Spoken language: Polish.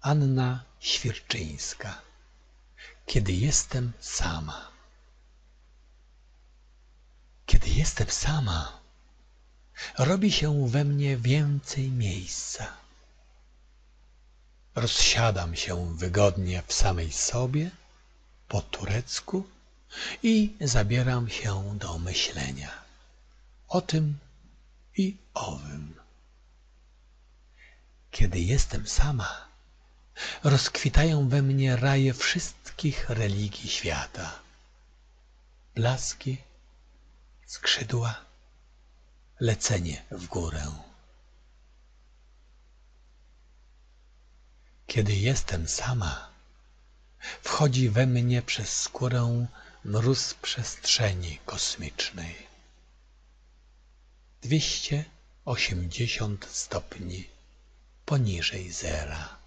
Anna Świerczyńska Kiedy jestem sama Kiedy jestem sama, robi się we mnie więcej miejsca. Rozsiadam się wygodnie w samej sobie, po turecku i zabieram się do myślenia o tym i owym. Kiedy jestem sama, rozkwitają we mnie raje wszystkich religii świata. Blaski, skrzydła, lecenie w górę. Kiedy jestem sama, wchodzi we mnie przez skórę mróz przestrzeni kosmicznej. Dwieście osiemdziesiąt stopni poniżej zera.